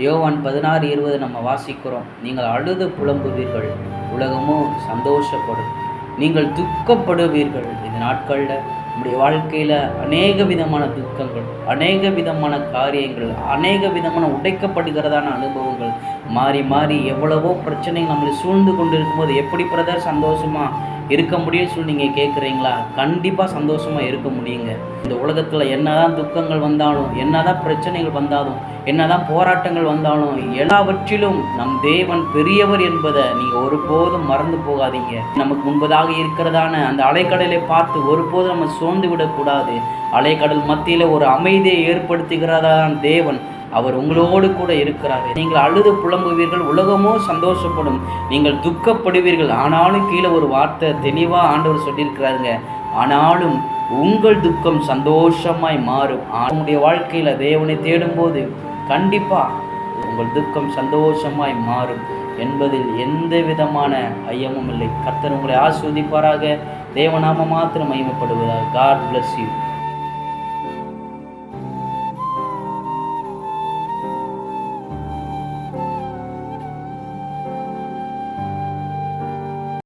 யோவான் பதினாறு இருபது நம்ம வாசிக்கிறோம். நீங்கள் அழுது புலம்புவீர்கள். உலகமோ சந்தோஷப்படும். நீங்கள் துக்கப்படுவீர்கள். இந்த நாட்களில் நம்முடைய வாழ்க்கையில் அநேக விதமான துக்கங்கள் அநேக விதமான காரியங்கள் அநேக விதமான உடைக்கப்படுகிறதான அனுபவங்கள். மாறி மாறி எவ்வளவோ பிரச்சனைகள் நம்மளை சூழ்ந்து கொண்டு இருக்கும்போது எப்படி பிரதர் சந்தோஷமாக இருக்க முடியும்னு சொல்லி நீங்கள் கேட்குறீங்களா கண்டிப்பாக சந்தோஷமாக இருக்க முடியுங்க. இந்த உலகத்தில் என்னதான் துக்கங்கள் வந்தாலும் என்னதான் பிரச்சனைகள் வந்தாலும் என்னதான் போராட்டங்கள் வந்தாலும் எல்லாவற்றிலும் நம் தேவன் பெரியவர் என்பதை நீங்கள் ஒருபோதும் மறந்து போகாதீங்க. நமக்கு முன்பதாக இருக்கிறதான அந்த அலைக்கடலை பார்த்து ஒருபோதும் நம்ம சோர்ந்து விடக்கூடாது. அலைக்கடல் மத்தியில் ஒரு அமைதியை ஏற்படுத்துகிறதான் தேவன் அவர் உங்களோடு கூட இருக்கிறார். நீங்கள் அழுது புலம்புவீர்கள் உலகமோ சந்தோஷப்படும். நீங்கள் துக்கப்படுவீர்கள். ஆனாலும் கீழே ஒரு வார்த்தை தெளிவாக ஆண்டவர் சொல்லியிருக்கிறாருங்க. ஆனாலும் உங்கள் துக்கம் சந்தோஷமாய் மாறும். அவனுடைய வாழ்க்கையில் தேவனை தேடும்போது கண்டிப்பாக உங்கள் துக்கம் சந்தோஷமாய் மாறும் என்பதில் எந்த விதமான ஐயமும் இல்லை. கர்த்தர் உங்களை ஆஸ்வதிப்பாராக. தேவநாம மாத்திரம் மகிமைப்படுவதாக. God bless you